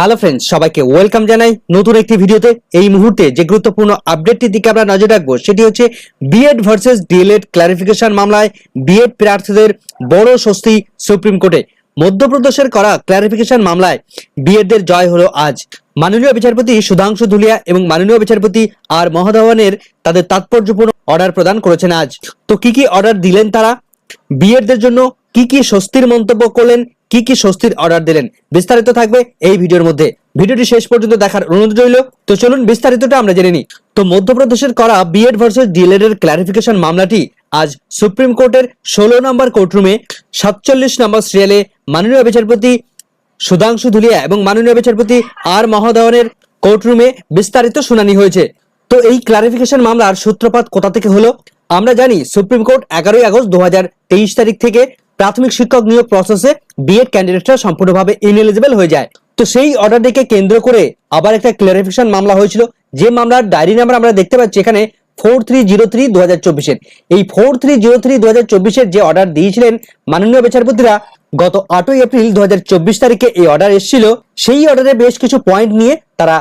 Hello friends সবাইকে welcome জানাই নতুন একটি ভিডিওতে এই মুহূর্তে যে গুরুত্বপূর্ণ আপডেটটির দিকে আমরা নজর রাখব, সেটি হচ্ছে বিএড ভার্সেস ডিএলএড ক্লারিফিকেশন মামলায় বিএড প্রার্থীদের বড় স্বস্তি সুপ্রিম কোর্টে মধ্যপ্রদেশের করা ক্লারিফিকেশন মামলায় বিএডদের জয় হলো আজ। মাননীয় বিচারপতি সুধাংশু ধুলিয়া এবং মাননীয় বিচারপতি আর মহাধবনের তাদের তাৎপর্যপূর্ণ অর্ডার প্রদান করেছেন আজ। তো কি কি অর্ডার দিলেন তারা? বিএডদের জন্য কি কি স্বস্তির মন্তব্য করলেন? কি কি স্বস্তির অর্ডার দিলেন বিস্তারিত থাকবে এই ভিডিওর মধ্যে। ভিডিওটি শেষ পর্যন্ত দেখার অনুরোধ রইল। তো চলুন বিস্তারিতটা আমরা জেনে নিই। তো মধ্যপ্রদেশের করা বিএড ভার্সেস ডিএলএড এর ক্লারিফিকেশন মামলাটি আজ সুপ্রিম কোর্টের ষোলো নম্বর কোর্টরুমে সাতচল্লিশ নম্বর সিরিয়ালে মাননীয় বিচারপতি সুধাংশু ধুলিয়া এবং মাননীয় বিচারপতি আর মহোদয়নের কোর্টরুমে বিস্তারিত শুনানি হয়েছে। তো এই ক্লারিফিকেশন মামলার সূত্রপাত কোথা থেকে হলো? আমরা জানি সুপ্রিম কোর্ট এগারোই আগস্ট দু হাজার তেইশ তারিখ থেকে প্রাথমিক শিক্ষক নিয়োগ প্রসেসে বিএড ক্যান্ডিডেটরা সম্পূর্ণভাবে ইনএলিজিবল হয়ে যায়। তো সেই অর্ডারটিকে কেন্দ্র করে আবার একটা ক্লারিফিকেশন মামলা হয়েছিল। যে মামলার ডায়েরি নাম্বার আমরা দেখতে পাচ্ছি এখানে ফোর থ্রি জিরো থ্রি দু হাজার চব্বিশের এই ফোর থ্রি জিরো থ্রি দু হাজার চব্বিশের যে অর্ডার দিয়েছিলেন মাননীয় বিচারপতিরা, গত আটই এপ্রিল দু হাজার চব্বিশ তারিখে এই অর্ডার এসেছিল। সেই অর্ডারে বেশ কিছু পয়েন্ট নিয়ে তারা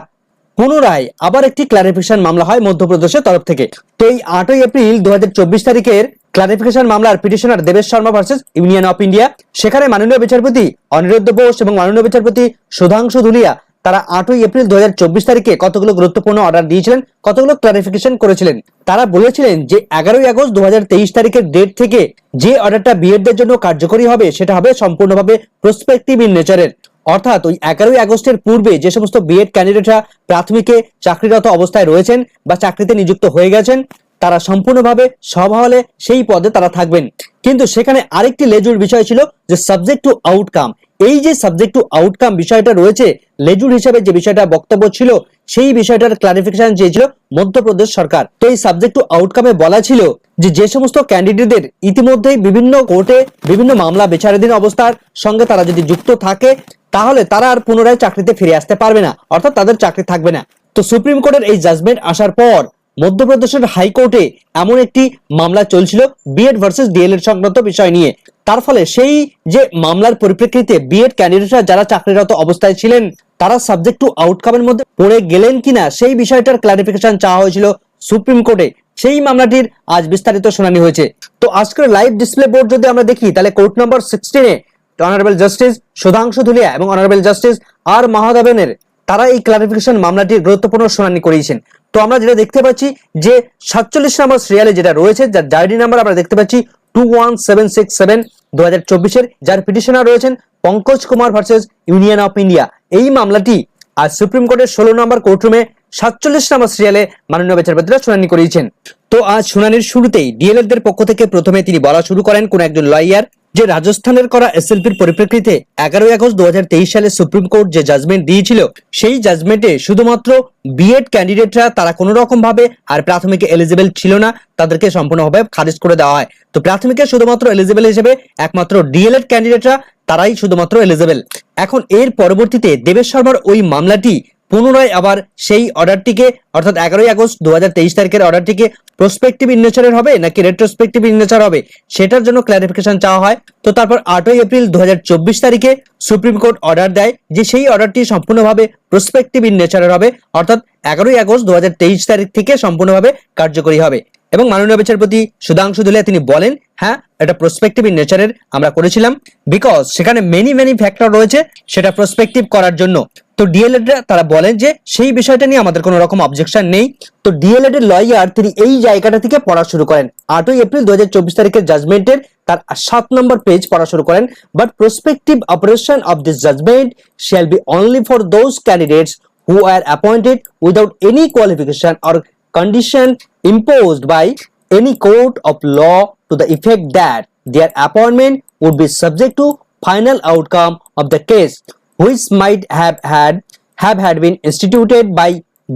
পুনরায় আবার একটি ক্লারিফিকেশন মামলা হয় মধ্যপ্রদেশের তরফ থেকে। তো এই আটই এপ্রিল দু হাজার চব্বিশ তারিখের ক্লারিফিকেশন মামলার petitioner Debesh Sharma versus union of India সেখানে মাননীয় বিচারপতি অনিরুদ্ধ বোস এবং মাননীয় বিচারপতি সুধাংশু ধুলিয়া তারা আটই এপ্রিল দুহাজার চব্বিশ তারিখে কতগুলো গুরুত্বপূর্ণ অর্ডার দিয়েছিলেন, কতগুলো ক্লারিফিকেশন করেছিলেন। তারা বলেছিলেন যে এগারোই আগস্ট দুহাজার তেইশ তারিখের ডেট থেকে যে অর্ডারটা বিএডদের জন্য কার্যকরী হবে, সেটা হবে সম্পূর্ণভাবে প্রসপেক্টিভ ইন নেচারের অর্থাৎ ওই এগারোই আগস্টের পূর্বে যে সমস্ত বিএড ক্যান্ডিডেটরা প্রাথমিকে চাকরিরত অবস্থায় রয়েছেন বা চাকরিতে নিযুক্ত হয়ে গেছেন তারা সম্পূর্ণভাবে সব হলে সেই পদে তারা থাকবেন। কিন্তু সেখানে আরেকটি লেজুর বিষয় ছিল যে সাবজেক্ট টু আউটকাম এই যে সাবজেক্ট টু আউটকাম বিষয়টা রয়েছে, লেজুর হিসাবে যে বিষয়টা বক্তব্য ছিল, সেই বিষয়টার ক্লারিফিকেশন চেয়েছিল মধ্যপ্রদেশ সরকার। তো এই সাবজেক্ট টু আউটকামে বলা ছিল যে যে সমস্ত ক্যান্ডিডেটদের ইতিমধ্যেই বিভিন্ন কোর্টে বিভিন্ন মামলা বিচারাধীন অবস্থার সঙ্গে তারা যদি যুক্ত থাকে, তাহলে তারা আর পুনরায় চাকরিতে ফিরে আসতে পারবে না। অর্থাৎ তাদের চাকরি থাকবে না। তো সুপ্রিম কোর্টের এই জাজমেন্ট আসার পর মধ্যপ্রদেশের হাইকোর্টে এমন একটি মামলা চলছিল বিএড ভার্সেস ডিএলএড সংক্রান্ত বিষয় নিয়ে। তার ফলে সেই যে মামলার পরিপ্রেক্ষিতে বিএড ক্যান্ডিডেটরা যারা চাকরিরত অবস্থায় ছিলেন, তারা সাবজেক্ট টু আউটকামের মধ্যে পড়ে গেলেন কিনা সেই বিষয়টার ক্লারিফিকেশন চাওয়া হয়েছিল সুপ্রিম কোর্টে। সেই মামলাটির আজ বিস্তারিত শুনানি হয়েছে। তো আজকের লাইভ ডিসপ্লে বোর্ড যদি আমরা দেখি, তাহলে কোর্ট নম্বর সিক্সটিনে অনারেবল জাস্টিস সুধাংশু ধুলিয়া এবং অনারেবল জাস্টিস আর মহাদেবনের, তারা এই ক্লারিফিকেশন মামলাটির গুরুত্বপূর্ণ শুনানি করিয়েছেন। তো আমরা যেটা দেখতে পাচ্ছি যে সাতচল্লিশ নম্বর সিরিয়ালে যেটা রয়েছে, যার ডায়েরি নাম্বার আমরা দেখতে পাচ্ছি two one seven six seven দু হাজার চব্বিশের, যার পিটিশনার রয়েছেন Pankaj Kumar versus union of India এই মামলাটি আজ সুপ্রিম কোর্টের ষোলো নম্বর কোর্টরুমে সাতচল্লিশ নম্বর সিরিয়ালে মাননীয় বিচারপতিরা শুনানি করিয়েছেন। তো আজ শুনানির শুরুতেই ডিএলএডদের পক্ষ থেকে প্রথমে তিনি বলা শুরু করেন কোন একজন লয়ার যে রাজস্থানের করা এসএলপির পরিপ্রেক্ষিতে এগারোই আগস্ট দুহাজার তেইশ সালে সুপ্রিম কোর্ট যে জাজমেন্ট দিয়েছিল, সেই জাজমেন্টে শুধুমাত্র বিএড ক্যান্ডিডেটরা তারা কোনো রকম ভাবে আর প্রাথমিকে এলিজিবল ছিল না, তাদেরকে সম্পূর্ণভাবে খারিজ করে দেওয়া হয়। তো প্রাথমিকে শুধুমাত্র এলিজিবল হিসেবে একমাত্র ডিএলএড ক্যান্ডিডেটরা তারাই শুধুমাত্র এলিজিবল এখন এর পরবর্তীতে দেবেশ শর্মার ওই মামলাটি পুনরায় আবার সেই অর্ডারটিকে, অর্থাৎ এগারোই আগস্ট দু হাজার তেইশ তারিখের অর্ডারটিকে প্রসপেক্টিভ ইন নেচারের হবে নাকি রেট্রোস্পেক্টিভ ইন নেচার হবে, সেটার জন্য ক্লারিফিকেশন চাওয়া হয়। তো তারপর আটই এপ্রিল দু হাজার চব্বিশ তারিখে সুপ্রিম কোর্ট অর্ডার দেয় যে সেই অর্ডারটি সম্পূর্ণভাবে প্রসপেক্টিভ ইন নেচারের হবে, অর্থাৎ এগারোই আগস্ট দুহাজার তেইশ তারিখ থেকে সম্পূর্ণভাবে কার্যকরী হবে। এবং মাননীয় বিচারপতি সুধাংশু দুলিয়া তিনি বলেন হ্যাঁ এটা প্রসপেক্টিভ ইন নেচারের আমরা করেছিলাম বিকজ সেখানে মেনি মেনি ফ্যাক্টর রয়েছে, সেটা প্রসপেক্টিভ করার জন্য। তো ডিএলএড তারা বলেন যে সেই বিষয়টা নিয়ে আমাদের কোনো রকম অবজেকশন নেই। তো ডিএলএড এর লয়ার তিনি এই জায়গাটা থেকে পড়া শুরু করেন। আটই এপ্রিল দু তারিখের জাজমেন্টের তার সাত নম্বর পেজ পড়া শুরু করেন। But prospective operation of this judgment shall be only for those candidates who are appointed without any qualification or condition imposed by any court of law to the effect that their appointment would be subject to final outcome of the case which might have had have had been instituted by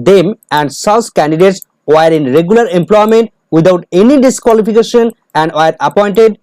them and such candidates were in regular employment without any disqualification and were appointed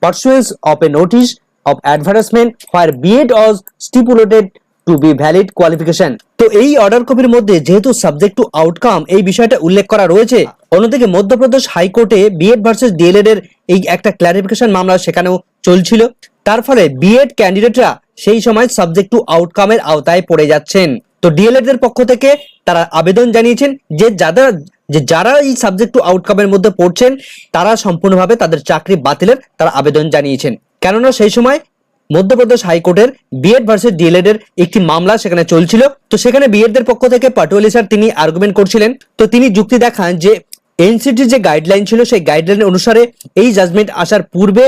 pursuant of a notice of advertisement where BEd was stipulated to be valid qualification তো এই order কপির মধ্যে যেহেতু subject to outcome এই বিষয়টা উল্লেখ করা রয়েছে অন্যদিকে মধ্যপ্রদেশ হাইকোর্টে বিএড ভার্সেস ডিএলএড এর এই একটা ক্লারিফিকেশন মামলা সেখানেও চলছিল তার ফলে বিএড ক্যান্ডিডেটরা সেই সময় সাবজেক্ট টু আউটকামের আওতায় পড়ে যাচ্ছেন। তো ডিএলএড এর পক্ষ থেকে তারা আবেদন জানিয়েছেন যে যারা যে যারা এই সাবজেক্ট টু আউটকামের মধ্যে পড়ছেন, তারা সম্পূর্ণভাবে তাদের চাকরি বাতিলের তারা আবেদন জানিয়েছেন। কেননা সেই সময় মধ্যপ্রদেশ হাইকোর্টের বিএড ভার্সেস ডিএলএড এর একটি মামলা সেখানে চলছিল। তো সেখানে বিএড দের পক্ষ থেকে পাটোয়ালি স্যার তিনি আর্গুমেন্ট করছিলেন। তো তিনি যুক্তি দেখান যে এনসিটির যে গাইডলাইন ছিল, সেই গাইডলাইন অনুসারে এই জাজমেন্ট আসার পূর্বে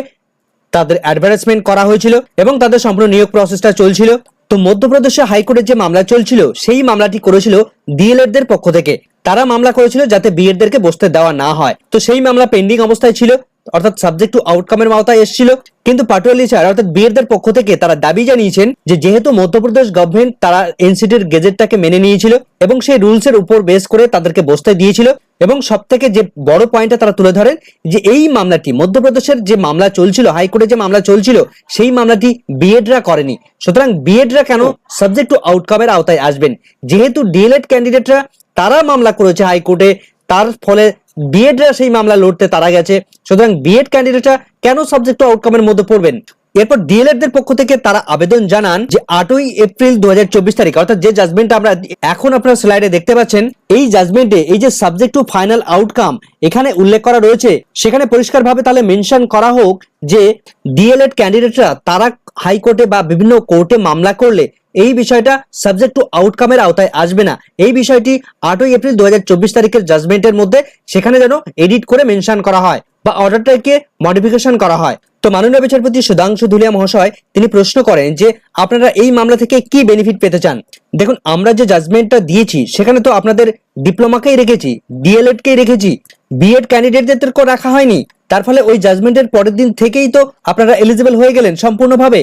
তাদের অ্যাডভার্টাইজমেন্ট করা হয়েছিল এবং তাদের সম্পূর্ণ নিয়োগ প্রসেসটা চলছিল। তো মধ্যপ্রদেশে হাইকোর্টের যে মামলা চলছিল, সেই মামলাটি করেছিল ডিএলএড দের পক্ষ থেকে। তারা মামলা করেছিল যাতে বিএড দেরকে বসতে দেওয়া না হয়। তো সেই মামলা পেন্ডিং অবস্থায় ছিল। অর্থাৎ সাবজেক্ট টু আউটকামের আওতায় এসেছিল। কিন্তু পাটোয়ালি স্যার অর্থাৎ বিএড দের পক্ষ থেকে তারা দাবি জানিয়েছেন যে, যেহেতু মধ্যপ্রদেশ গভর্নমেন্ট তারা এনসিটির গেজেটটাকে মেনে নিয়েছিল এবং সেই রুলস এর উপর বেস করে তাদেরকে বসতে দিয়েছিল এবং সব থেকে যে বড় পয়েন্টটা তারা তুলে ধরেন যে, এই মামলাটি, মধ্যপ্রদেশের যে মামলা চলছিল হাইকোর্টে যে মামলা চলছিল, সেই মামলাটি বিএডরা করেনি। সুতরাং বিএডরা কেন সাবজেক্ট টু আউটকামের আওতায় আসবেন? যেহেতু ডিএলএড ক্যান্ডিডেটরা তারা মামলা করেছে হাইকোর্টে তার ফলে বিএডরা সেই মামলা লড়তে তারা গেছে। সুতরাং বিএড ক্যান্ডিডেটরা কেন সাবজেক্ট আউটকামের মধ্যে পড়বেন? এরপর ডিএলএড দের পক্ষ থেকে তারা আবেদন জানান যে, আটই এপ্রিল দুই হাজার চব্বিশ তারিখ, অর্থাৎ যে জাজমেন্ট আমরা এখন আপনার স্লাইডে দেখতে পাচ্ছেন, এই জাজমেন্টে এই যে সাবজেক্ট টু ফাইনাল আউটকাম এখানে উল্লেখ করা রয়েছে, সেখানে পরিষ্কারভাবে তাহলে মেনশন করা হোক যে ডিএলএড ক্যান্ডিডেটরা তারা হাইকোর্টে বা বিভিন্ন কোর্টে মামলা করলে এই বিষয়টা সাবজেক্ট টু আউটকামের আওতায় আসবে না। এই বিষয়টি আটই এপ্রিল দুই হাজার চব্বিশ তারিখের জাজমেন্টের মধ্যে সেখানে যেন এডিট করে মেনশন করা হয় বা অর্ডারটাকে মডিফিকেশন করা হয়। তো মাননীয় বিচারপতি সুধাংশু ধুলিয়া মহাশয় তিনি প্রশ্ন করেন যে আপনারা এই মামলা থেকে কি বেনিফিট পেতে চান? দেখুন, আমরা যে জাজমেন্টটা দিয়েছি, সেখানে তো আপনাদের ডিপ্লোমাকেই রেখেছি ডিএলএড কেই রেখেছি বিএড ক্যান্ডিডেটদের তো রাখা হয়নি। তার ফলে ওই জাজমেন্টের পরের দিন থেকেই তো আপনারা এলিজিবল হয়ে গেলেন সম্পূর্ণভাবে।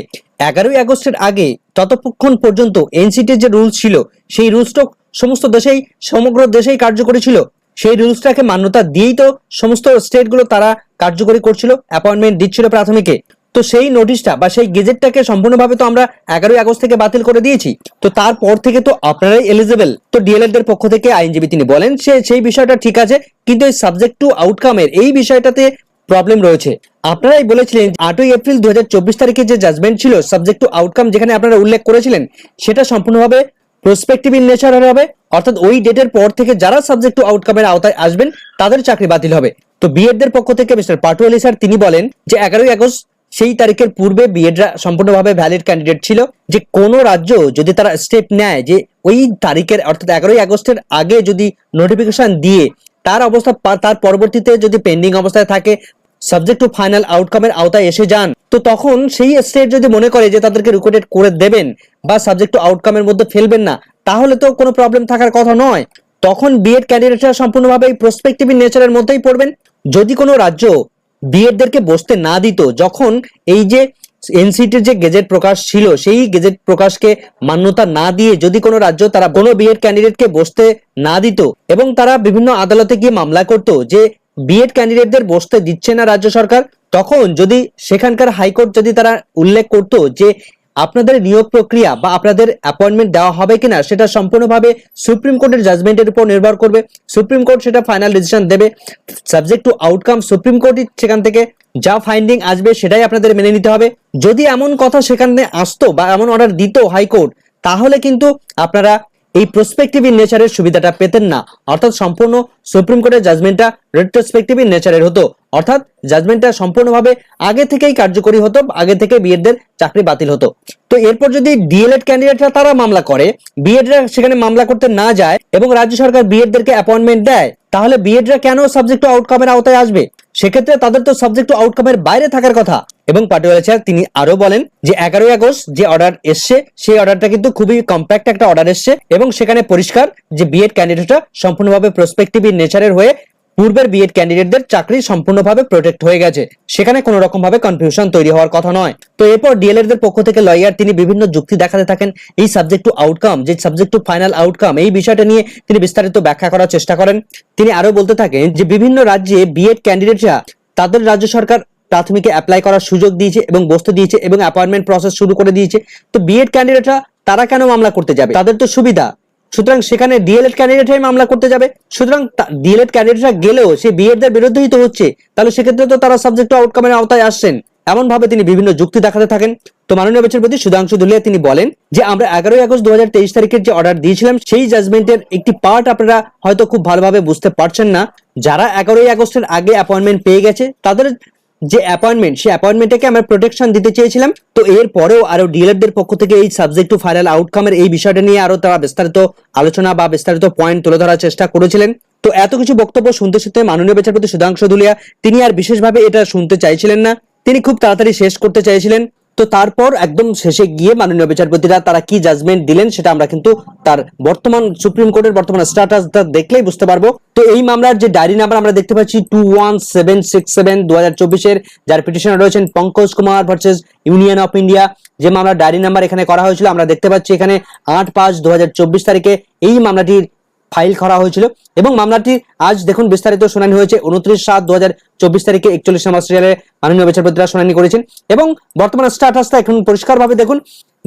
এগারোই আগস্টের আগে ততক্ষণ পর্যন্ত এনসিটির যে রুলস ছিল, সেই রুলসটা সমস্ত দেশেই, সমগ্র দেশেই কার্যকরী ছিল। সেই রুলসটাকে মান্যতা দিয়েই তো সমস্ত স্টেটগুলো তারা কার্যকরী করছিল অ্যাপয়েন্টমেন্ট দিচ্ছিল প্রাথমিকে। তো সেই নোটিশটা বা সেই গেজেটটাকে সম্পূর্ণভাবে তো আমরা এগারোই আগস্ট থেকে বাতিল করে দিয়েছি। তো তারপর থেকে তো আপনারাই এলিজিবল তো ডিএলএড এর পক্ষ থেকে আইনজীবী তিনি বলেন, সে, সেই বিষয়টা ঠিক আছে, কিন্তু এই সাবজেক্ট টু আউটকামের এই বিষয়টাতে প্রবলেম রয়েছে। আপনারাই বলেছিলেন, আটই এপ্রিল দুই হাজার চব্বিশ তারিখে যে জাজমেন্ট ছিল সাবজেক্ট টু আউটকাম যেখানে আপনারা উল্লেখ করেছিলেন, সেটা সম্পূর্ণভাবে প্রসপেক্টিভ ইন নেচার হবে। অর্থাৎ ওই ডেটের পর থেকে যারা সাবজেক্ট টু আউটকামের আওতায় আসবেন, তাদের চাকরি বাতিল হবে। তো বিএড দের পক্ষ থেকে মিস্টার পাটুয়ালি স্যার, তিনি বলেন যে এগারোই আগস্ট সেই তারিখের পূর্বে বিএডরা সম্পূর্ণভাবে ভ্যালিড ক্যান্ডিডেট ছিল যে কোনো রাজ্য যদি তারা স্টেপ নেয় যে ওই তারিখের, অর্থাৎ এগারোই আগস্টের আগে যদি নোটিফিকেশন দিয়ে তার অবস্থা, তার পরবর্তীতে যদি পেন্ডিং অবস্থায় থাকে সাবজেক্ট টু ফাইনাল আউটকামের আওতায় এসে যান। তো তখন সেই স্টেট যদি মনে করে যে তাদেরকে রিকোয়েড করে দেবেন বা সাবজেক্ট টু আউটকামের মধ্যে ফেলবেন না, তাহলে তো কোনো প্রবলেম থাকার কথা নয়। তখন বিএড ক্যান্ডিডেটরা সম্পূর্ণভাবে এই প্রসপেক্টিভ নেচারের মধ্যেই পড়বেন। যদি কোনো রাজ্য বিএড দেরকে বসতে না দিত, যখন এই যে এনসিটির যে গেজেট প্রকাশ ছিল, সেই গেজেট প্রকাশকে মান্যতা না দিয়ে যদি কোনো রাজ্য তারা কোনো বিএড ক্যান্ডিডেটকে বসতে না দিত এবং তারা বিভিন্ন আদালতে গিয়ে মামলা করত যে বিএড ক্যান্ডিডেটদের বসতে দিচ্ছে না রাজ্য সরকার। তখন যদি সেখানকার হাইকোর্ট যদি তারা উল্লেখ করতো যে আপনাদের নিয়োগ প্রক্রিয়া বা আপনাদের অ্যাপয়েন্টমেন্ট দেওয়া হবে কিনা, সেটা সম্পূর্ণভাবে সুপ্রিম কোর্টের জাজমেন্টের উপর নির্ভর করবে। সুপ্রিম কোর্ট সেটা ফাইনাল ডিসিশন দেবে। সাবজেক্ট টু আউটকাম সুপ্রিম কোর্টই সেখান থেকে যা ফাইন্ডিং আসবে সেটাই আপনাদের মেনে নিতে হবে। যদি এমন কথা সেখানে আসতো বা এমন অর্ডার দিত হাইকোর্ট, তাহলে কিন্তু আপনারা এই প্রসপেক্টিভ ইন নেচারের সুবিধাটা পেতেন না। অর্থাৎ সম্পূর্ণ সুপ্রিম কোর্টের জাজমেন্টটা রেট্রোস্পেক্টিভ ইন নেচারের হতো। অর্থাৎ জাজমেন্টটা সম্পূর্ণভাবে আগে থেকেই কার্যকরী হতো, আগে থেকে বিএডদের চাকরি বাতিল হতো। তো এরপর যদি ডিএলএড ক্যান্ডিডেটরা তারা মামলা করে বিএডরা সেখানে মামলা করতে না যায় এবং রাজ্য সরকার বিএডদেরকে অ্যাপয়েন্টমেন্ট দেয়, তাহলে বিএডরা কেন সাবজেক্ট টু আউটকামের আওতায় আসবে? সেক্ষেত্রে তাদের তো সাবজেক্ট টু আউটকামের বাইরে থাকার কথা। এবং পাটিওয়ালা স্যার তিনি আরও বলেন যে এগারোই আগস্ট যে অর্ডার এসছে, সেই অর্ডারটা কিন্তু খুবই কম্প্যাক্ট একটা অর্ডার এসছে এবং সেখানে পরিষ্কার যে বিএড ক্যান্ডিডেটরা সম্পূর্ণভাবে প্রসপেক্টিভ নেচারের হয়ে পূর্বের বিএড ক্যান্ডিডেটদের চাকরি সম্পূর্ণভাবে প্রোটেক্ট হয়ে গেছে। সেখানে কোনো রকম ভাবে কনফিউশন তৈরি হওয়ার কথা নয়। তো এরপর ডিএলএড পক্ষ থেকে লয়ার তিনি বিভিন্ন যুক্তি দেখাতে থাকেন। এই সাবজেক্ট টু আউটকাম যে সাবজেক্ট টু ফাইনাল আউটকাম এই বিষয়টা নিয়ে তিনি বিস্তারিত ব্যাখ্যা করার চেষ্টা করেন। তিনি আরও বলতে থাকেন যে বিভিন্ন রাজ্যে বিএড ক্যান্ডিডেটরা তাদের রাজ্য সরকার প্রাথমিকে অ্যাপ্লাই করার সুযোগ দিয়েছে এবং বসতে দিয়েছে এবং অ্যাপয়েন্টমেন্ট প্রসেস শুরু করে দিয়েছে। তো বিএড ক্যান্ডিডেটরা তারা কেন মামলা করতে যাবে? তাদের তো সুবিধা। সুতরাং সেখানে ডিএলএড ক্যান্ডিডেটরাই মামলা করতে যাবে। সুতরাং ডিএলএড ক্যান্ডিডেটরা গেলেও সে বিএড দের বিরুদ্ধেই তো হচ্ছে। তাহলে সেক্ষেত্রে তো তারা সাবজেক্ট আউটকামের আওতায় আসছেন। এমন ভাবে তিনি বিভিন্ন যুক্তি দেখাতে থাকেন। তো মাননীয় বিচারপতি সুধাংশু ধুলিয়া তিনি বলেন যে, আমরা এগারোই আগস্ট দু হাজার তেইশ তারিখের যে অর্ডার দিয়েছিলাম, সেই জাজমেন্টের একটি পার্ট আপনারা হয়তো খুব ভালোভাবে বুঝতে পারছেন না। যারা এগারোই আগস্টের আগে অ্যাপয়েন্টমেন্ট পেয়ে গেছে, তাদের যে অ্যাপয়েন্টমেন্ট সেই অ্যাপয়েন্টমেন্টটাকে আমরা প্রোটেকশন দিতে চেয়েছিলাম। তো এর পরেও আরও ডিএলএফদের পক্ষ থেকে এই সাবজেক্ট টু ফাইনাল আউটকামের এই বিষয়টা নিয়ে আরও তারা বিস্তারিত আলোচনা বা বিস্তারিত পয়েন্ট তুলে ধরার চেষ্টা করেছিলেন। তো এত কিছু বক্তব্য শুনতে শুনতে মাননীয় বিচারপতি সুধাংশু ধুলিয়া তিনি আর বিশেষভাবে এটা শুনতে চাইছিলেন না। তিনি খুব তাড়াতাড়ি শেষ করতে চাইছিলেন। তো তারপর একদম শেষে গিয়ে মাননীয় বিচারপতিরা তারা কি জাজমেন্ট দিলেন সেটা আমরা কিন্তু তার বর্তমান সুপ্রিম কোর্টের বর্তমান স্ট্যাটাস দেখলেই বুঝতে পারব। তো এই মামলার যে ডায়েরি নাম্বার আমরা দেখতে পাচ্ছি two one seven six seven দু হাজার চব্বিশের, যার পিটিশনার রয়েছেন Pankaj Kumar versus union of India যে মামলার ডায়েরি নাম্বার এখানে করা হয়েছিল, আমরা দেখতে পাচ্ছি এখানে আট পাঁচ দু তারিখে এই মামলাটির ফাইল করা হয়েছিল। এবং মামলাটি আজ দেখুন, বিস্তারিত শুনানি হয়েছে। উনত্রিশ সাত দু হাজার চব্বিশ তারিখে একচল্লিশ নম্বর সিরিয়ালে মাননীয় বিচারপতিরা শুনানি করেছেন। এবং বর্তমান স্ট্যাটাসটা এখন পরিষ্কারভাবে দেখুন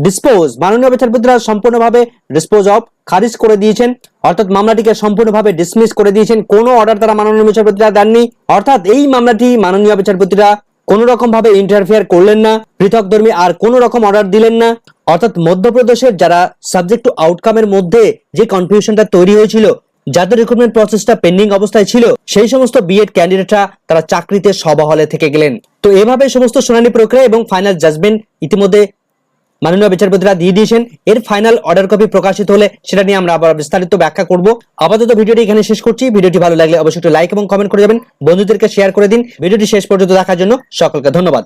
ডিসপোজ মাননীয় বিচারপতিরা সম্পূর্ণভাবে ডিসপোজ অফ খারিজ করে দিয়েছেন। অর্থাৎ মামলাটিকে সম্পূর্ণভাবে ডিসমিস করে দিয়েছেন। কোনো অর্ডার তারা মাননীয় বিচারপতিরা দেননি। অর্থাৎ এই মামলাটি মাননীয় বিচারপতিরা কোন রকম ভাবে ইন্টারফেয়ার করলেন না পৃথক ধর্মী আর কোন রকম অর্ডার দিলেন না। অর্থাৎ মধ্যপ্রদেশের যারা সাবজেক্ট টু আউটকামের মধ্যে যে কনফিউশনটা তৈরি হয়েছিল, যাদের রিক্রুটমেন্ট প্রসেসটা পেন্ডিং অবস্থায় ছিল, সেই সমস্ত বিএড ক্যান্ডিডেটরা তারা চাকরিতে সবাহলে থেকে গেলেন। তো এভাবে সমস্ত শুনানি প্রক্রিয়া এবং ফাইনাল জাজমেন্ট ইতিমধ্যে মাননীয় বিচারপতিরা দিয়ে দিয়েছেন। এর ফাইনাল অর্ডার কপি প্রকাশিত হলে সেটা নিয়ে আমরা আবার বিস্তারিত ব্যাখ্যা করব। আপাতত ভিডিওটি এখানে শেষ করছি। ভিডিওটি ভালো লাগলে অবশ্যই একটু লাইক এবং কমেন্ট করে যাবেন। বন্ধুদেরকে শেয়ার করে দিন। ভিডিওটি শেষ পর্যন্ত দেখার জন্য সকলকে ধন্যবাদ।